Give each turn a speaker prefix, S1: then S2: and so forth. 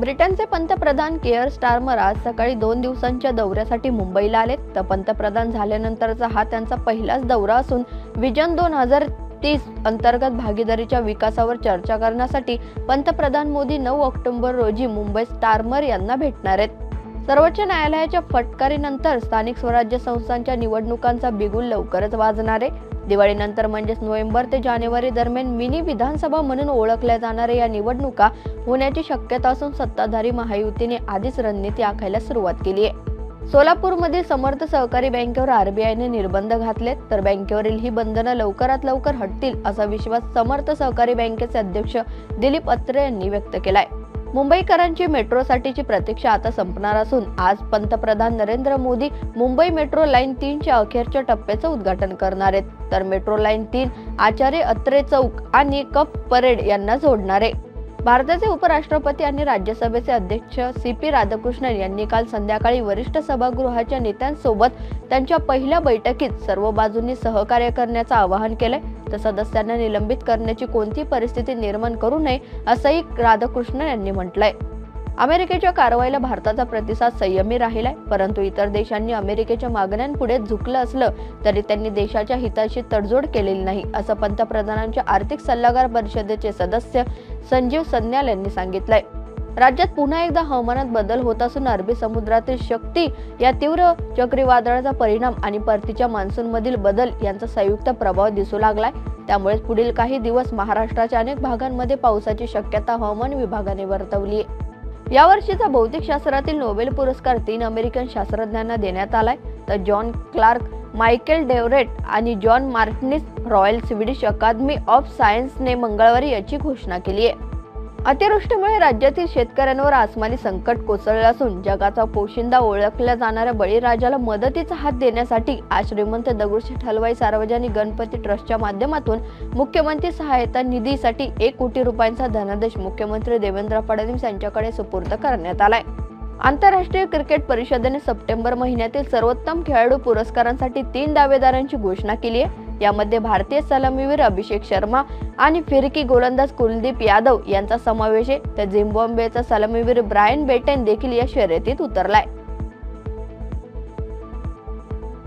S1: ब्रिटनचे पंतप्रधान care Starmer आज सकाळी दोन दिवसांच्या दौऱ्यासाठी मुंबईला आले तर पंतप्रधान झाल्यानंतरचा हा त्यांचा पहिलाच दौरा असून विजन दोन हजार तीस अंतर्गत भागीदारीच्या विकासावर चर्चा करण्यासाठी पंतप्रधान मोदी नऊ ऑक्टोबर रोजी मुंबईत स्टारमर यांना भेटणार आहेत. सर्वोच्च न्यायालयाच्या फटकारीनंतर स्थानिक स्वराज्य संस्थांच्या निवडणुकांचा बिगुल लवकरच वाजणार आहे. दिवाळीनंतर म्हणजेच नोव्हेंबर ते जानेवारी दरम्यान मिनी विधानसभा म्हणून ओळखल्या जाणाऱ्या या निवडणुका होण्याची शक्यता असून सत्ताधारी महायुतीने आधीच रणनीती आखायला सुरुवात केली आहे. सोलापूरमधील समर्थ सहकारी बँकेवर आरबीआयने निर्बंध घातले तर बँकेवरील ही बंधनं लवकरात लवकर हटतील असा विश्वास समर्थ सहकारी बँकेचे अध्यक्ष दिलीप अत्रे यांनी व्यक्त केलाय. मुंबईकरांची मेट्रोसाठीची प्रतीक्षा आता संपणार असून आज पंतप्रधान नरेंद्र मोदी मुंबई मेट्रो लाईन तीनच्या अखेरच्या टप्प्याचं उद्घाटन करणार आहेत. तर मेट्रो लाईन तीन आचार्य अत्रे चौक आणि कप परेड यांना जोडणार आहे. भारताचे उपराष्ट्रपती आणि राज्यसभेचे अध्यक्ष सी पी राधाकृष्णन यांनी काल संध्याकाळी वरिष्ठ सभागृहाच्या नेत्यांसोबत त्यांच्या पहिल्या बैठकीत सर्व बाजूंनी सहकार्य करण्याचं आवाहन केलंय. तर सदस्यांना निलंबित करण्याची कोणती परिस्थिती निर्माण करू नये असंही राधाकृष्णन यांनी म्हटलंय. अमेरिकेच्या कारवाईला भारताचा प्रतिसाद संयमी राहिलाय परंतु इतर देशांनी अमेरिकेच्या मागण्यांपुढे झुकलं असलं तरी त्यांनी देशाच्या हिताशी तडजोड केलेली नाही असं पंतप्रधानांच्या आर्थिक सल्लागार परिषदेचे सदस्य संजीव सन्याल यांनी सांगितलंय. राज्यात पुन्हा एकदा हवामानात बदल होत असून अरबी समुद्रातील शक्ती या तीव्र चक्रीवादळाचा परिणाम आणि परतीच्या मान्सूनमधील बदल यांचा संयुक्त प्रभाव दिसू लागलाय. त्यामुळे पुढील काही दिवस महाराष्ट्राच्या अनेक भागांमध्ये पावसाची शक्यता हवामान विभागाने वर्तवली आहे यावर्षीचा भौतिकशास्त्रातील नोबेल पुरस्कार तीन अमेरिकन शास्त्रज्ञांना देण्यात आलाय. तर जॉन क्लार्क मायकेल डेव्हरेट आणि John Martinis Royal Swedish Academy of सायन्सने मंगळवारी याची घोषणा केली आहे. अतिवृष्टीमुळे राज्यातील शेतकऱ्यांवर आसमानी संकट कोसळलं असून जगाचा पोशिंदा ओळखल्या जाणाऱ्या बळीराजाला मदतीचा हात देण्यासाठी आज श्रीमंत दगडूशेठ हलवाई सार्वजनिक गणपती ट्रस्टच्या माध्यमातून मुख्यमंत्री सहायता निधीसाठी एक कोटी रुपयांचा धनादेश मुख्यमंत्री देवेंद्र फडणवीस यांच्याकडे सुपूर्द करण्यात आलाय. आंतरराष्ट्रीय क्रिकेट परिषदेने सप्टेंबर महिन्यातील सर्वोत्तम खेळाडू पुरस्कारांसाठी तीन दावेदारांची घोषणा केली आहे. यामध्ये भारतीय सलामीवीर अभिषेक शर्मा आणि फिरकी गोलंदाज कुलदीप यादव यांचा समावेश आहे. तर झिम्बाब्वेचा सलामीवीर ब्रायन बेटेन देखील या शर्यतीत उतरलाय.